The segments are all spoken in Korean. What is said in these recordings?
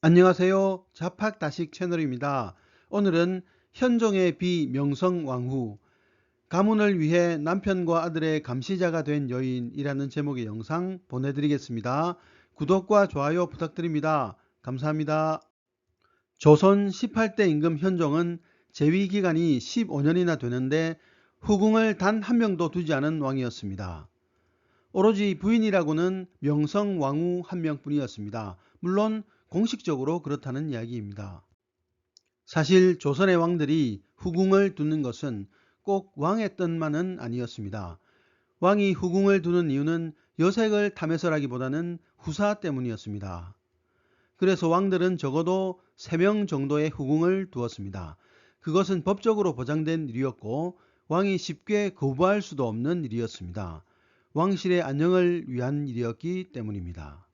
안녕하세요. 자팍다식 채널입니다. 오늘은 현종의 비 명성왕후 가문을 위해 남편과 아들의 감시자가 된 여인이라는 제목의 영상 보내드리겠습니다. 구독과 좋아요 부탁드립니다. 감사합니다. 조선 18대 임금 현종은 재위 기간이 15년이나 되는데 후궁을 단 한 명도 두지 않은 왕이었습니다. 오로지 부인이라고는 명성왕후 한 명뿐이었습니다. 물론 공식적으로 그렇다는 이야기입니다. 사실 조선의 왕들이 후궁을 두는 것은 꼭 왕의 뜻만은 아니었습니다. 왕이 후궁을 두는 이유는 여색을 탐해서라기보다는 후사 때문이었습니다. 그래서 왕들은 적어도 3명 정도의 후궁을 두었습니다. 그것은 법적으로 보장된 일이었고 왕이 쉽게 거부할 수도 없는 일이었습니다. 왕실의 안녕을 위한 일이었기 때문입니다.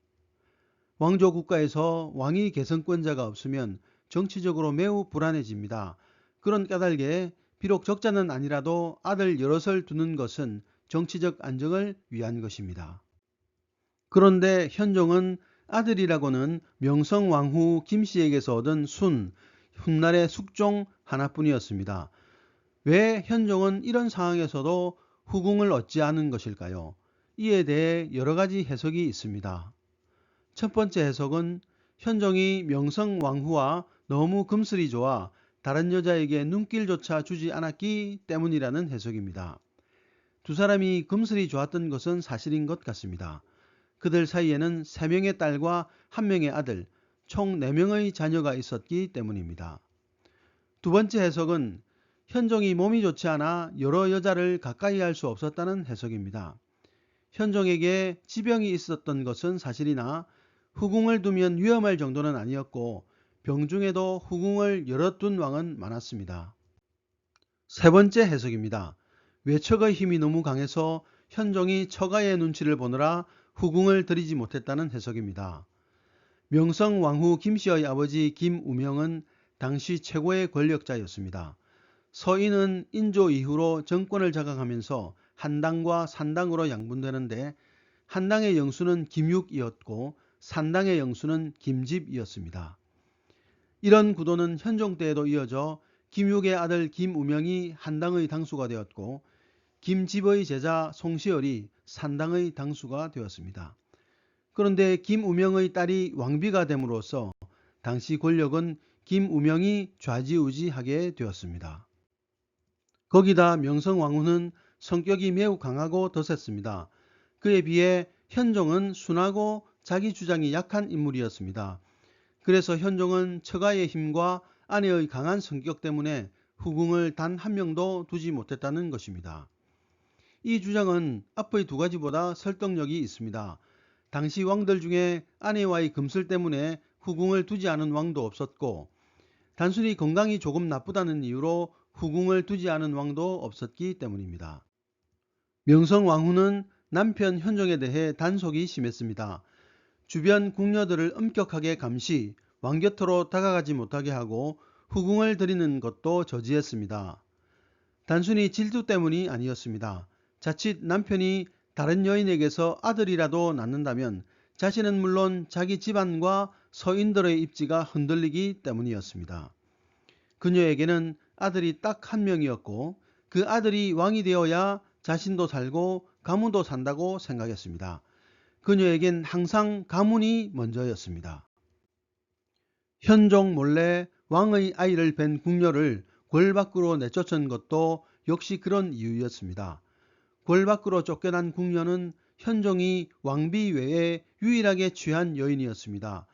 왕조 국가에서 왕위 개선권자가 없으면 정치적으로 매우 불안해집니다. 그런 까닭에 비록 적자는 아니라도 아들 여럿을 두는 것은 정치적 안정을 위한 것입니다. 그런데 현종은 아들이라고는 명성왕후 김씨에게서 얻은 순, 훗날의 숙종 하나뿐이었습니다. 왜 현종은 이런 상황에서도 후궁을 얻지 않은 것일까요? 이에 대해 여러 가지 해석이 있습니다. 첫 번째 해석은 현종이 명성 왕후와 너무 금슬이 좋아 다른 여자에게 눈길조차 주지 않았기 때문이라는 해석입니다. 두 사람이 금슬이 좋았던 것은 사실인 것 같습니다. 그들 사이에는 3명의 딸과 1명의 아들, 총 4명의 자녀가 있었기 때문입니다. 두 번째 해석은 현종이 몸이 좋지 않아 여러 여자를 가까이 할 수 없었다는 해석입니다. 현종에게 지병이 있었던 것은 사실이나 후궁을 두면 위험할 정도는 아니었고 병중에도 후궁을 여러 둔 왕은 많았습니다. 세 번째 해석입니다. 외척의 힘이 너무 강해서 현종이 처가의 눈치를 보느라 후궁을 들이지 못했다는 해석입니다. 명성 왕후 김씨의 아버지 김우명은 당시 최고의 권력자였습니다. 서인은 인조 이후로 정권을 장악하면서 한당과 산당으로 양분되는데 한당의 영수는 김육이었고 산당의 영수는 김집이었습니다. 이런 구도는 현종 때에도 이어져 김육의 아들 김우명이 한당의 당수가 되었고 김집의 제자 송시열이 산당의 당수가 되었습니다. 그런데 김우명의 딸이 왕비가 됨으로써 당시 권력은 김우명이 좌지우지하게 되었습니다. 거기다 명성왕후는 성격이 매우 강하고 더셌습니다. 그에 비해 현종은 순하고 자기 주장이 약한 인물이었습니다. 그래서 현종은 처가의 힘과 아내의 강한 성격 때문에 후궁을 단 한 명도 두지 못했다는 것입니다. 이 주장은 앞의 두 가지보다 설득력이 있습니다. 당시 왕들 중에 아내와의 금슬 때문에 후궁을 두지 않은 왕도 없었고 단순히 건강이 조금 나쁘다는 이유로 후궁을 두지 않은 왕도 없었기 때문입니다. 명성 왕후는 남편 현종에 대해 단속이 심했습니다. 주변 궁녀들을 엄격하게 감시, 왕 곁으로 다가가지 못하게 하고 후궁을 드리는 것도 저지했습니다. 단순히 질투 때문이 아니었습니다. 자칫 남편이 다른 여인에게서 아들이라도 낳는다면 자신은 물론 자기 집안과 서인들의 입지가 흔들리기 때문이었습니다. 그녀에게는 아들이 딱 한 명이었고 그 아들이 왕이 되어야 자신도 살고 가문도 산다고 생각했습니다. 그녀에겐 항상 가문이 먼저였습니다. 현종 몰래 왕의 아이를 뵌 궁녀를 궐 밖으로 내쫓은 것도 역시 그런 이유였습니다. 궐 밖으로 쫓겨난 궁녀는 현종이 왕비 외에 유일하게 취한 여인이었습니다.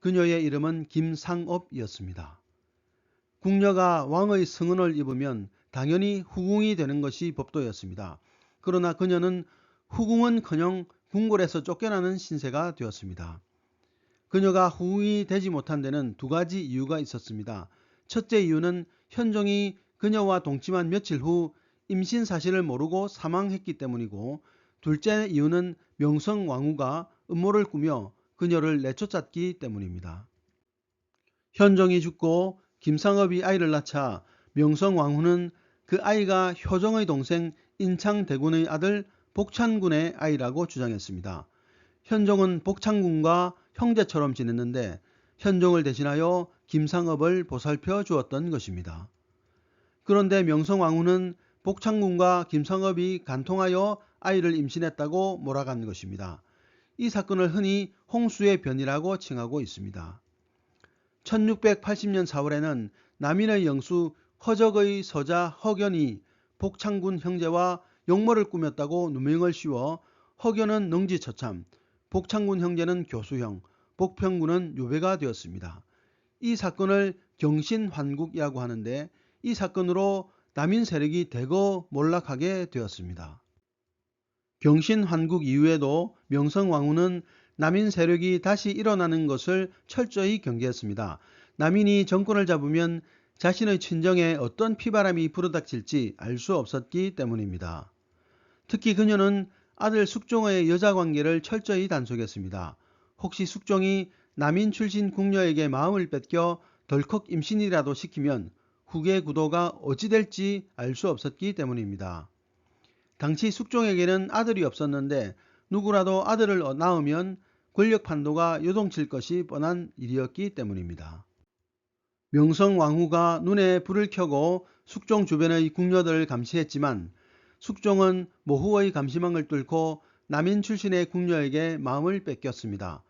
그녀의 이름은 김상업이었습니다. 궁녀가 왕의 승은을 입으면 당연히 후궁이 되는 것이 법도였습니다. 그러나 그녀는 후궁은커녕 궁궐에서 쫓겨나는 신세가 되었습니다. 그녀가 후궁이 되지 못한 데는 두 가지 이유가 있었습니다. 첫째 이유는 현종이 그녀와 동침한 며칠 후 임신 사실을 모르고 사망했기 때문이고 둘째 이유는 명성 왕후가 음모를 꾸며 그녀를 내쫓았기 때문입니다. 현종이 죽고 김상업이 아이를 낳자 명성 왕후는 그 아이가 효정의 동생 인창대군의 아들 복찬군의 아이라고 주장했습니다. 현종은 복창군과 형제처럼 지냈는데 현종을 대신하여 김상업을 보살펴 주었던 것입니다. 그런데 명성왕후는 복창군과 김상업이 간통하여 아이를 임신했다고 몰아간 것입니다. 이 사건을 흔히 홍수의 변이라고 칭하고 있습니다. 1680년 4월에는 남인의 영수 허적의 서자 허견이 복창군 형제와 용모를 꾸몄다고 누명을 씌워 허견은 능지처참, 복창군 형제는 교수형, 복평군은 유배가 되었습니다. 이 사건을 경신환국이라고 하는데 이 사건으로 남인 세력이 대거 몰락하게 되었습니다. 경신환국 이후에도 명성왕후는 남인 세력이 다시 일어나는 것을 철저히 경계했습니다. 남인이 정권을 잡으면 자신의 친정에 어떤 피바람이 불어닥칠지 알 수 없었기 때문입니다. 특히 그녀는 아들 숙종의 여자 관계를 철저히 단속했습니다. 혹시 숙종이 남인 출신 궁녀에게 마음을 뺏겨 덜컥 임신이라도 시키면 후계 구도가 어찌 될지 알 수 없었기 때문입니다. 당시 숙종에게는 아들이 없었는데 누구라도 아들을 낳으면 권력 판도가 요동칠 것이 뻔한 일이었기 때문입니다. 명성 왕후가 눈에 불을 켜고 숙종 주변의 궁녀들을 감시했지만 숙종은 모후의 감시망을 뚫고 남인 출신의 궁녀에게 마음을 뺏겼습니다.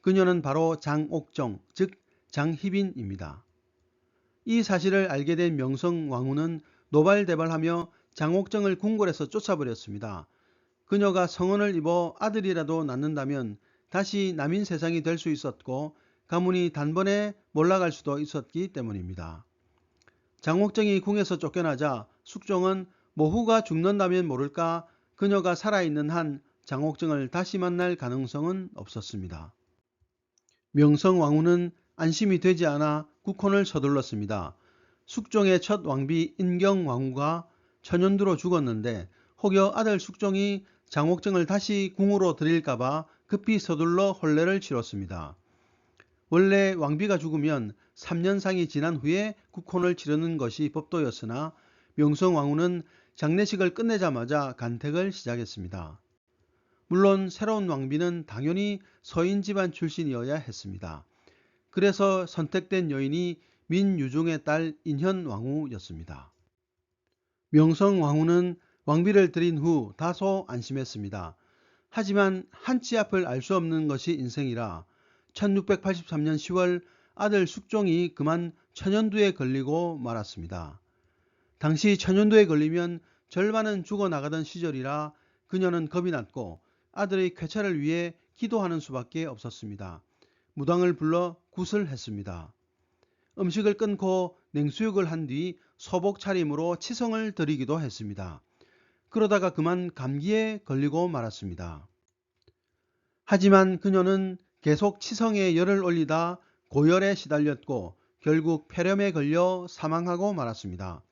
그녀는 바로 장옥정, 즉 장희빈입니다. 이 사실을 알게 된 명성 왕후는 노발대발하며 장옥정을 궁궐에서 쫓아버렸습니다. 그녀가 성언을 입어 아들이라도 낳는다면 다시 남인 세상이 될 수 있었고 가문이 단번에 몰락할 수도 있었기 때문입니다. 장옥정이 궁에서 쫓겨나자 숙종은 모후가 죽는다면 모를까 그녀가 살아있는 한 장옥정을 다시 만날 가능성은 없었습니다. 명성 왕후는 안심이 되지 않아 국혼을 서둘렀습니다. 숙종의 첫 왕비 인경 왕후가 천연두로 죽었는데 혹여 아들 숙종이 장옥정을 다시 궁으로 들일까봐 급히 서둘러 혼례를 치렀습니다. 원래 왕비가 죽으면 3년 상이 지난 후에 국혼을 치르는 것이 법도였으나 명성왕후는 장례식을 끝내자마자 간택을 시작했습니다. 물론 새로운 왕비는 당연히 서인 집안 출신이어야 했습니다. 그래서 선택된 여인이 민유종의 딸 인현 왕후였습니다. 명성 왕후는 왕비를 들인 후 다소 안심했습니다. 하지만 한치 앞을 알 수 없는 것이 인생이라 1683년 10월 아들 숙종이 그만 천연두에 걸리고 말았습니다. 당시 천연두에 걸리면 절반은 죽어나가던 시절이라 그녀는 겁이 났고 아들의 쾌차를 위해 기도하는 수밖에 없었습니다. 무당을 불러 굿을 했습니다. 음식을 끊고 냉수육을 한 뒤 소복 차림으로 치성을 드리기도 했습니다. 그러다가 그만 감기에 걸리고 말았습니다. 하지만 그녀는 계속 치성에 열을 올리다 고열에 시달렸고 결국 폐렴에 걸려 사망하고 말았습니다.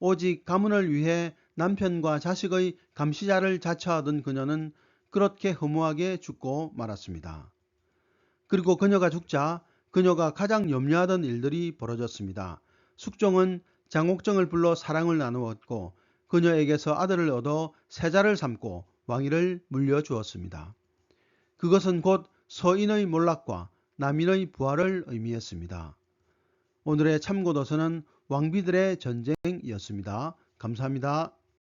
오직 가문을 위해 남편과 자식의 감시자를 자처하던 그녀는 그렇게 허무하게 죽고 말았습니다. 그리고 그녀가 죽자 그녀가 가장 염려하던 일들이 벌어졌습니다. 숙종은 장옥정을 불러 사랑을 나누었고 그녀에게서 아들을 얻어 세자를 삼고 왕위를 물려주었습니다. 그것은 곧 서인의 몰락과 남인의 부활을 의미했습니다. 오늘의 참고도서는 왕비들의 전쟁이었습니다. 감사합니다.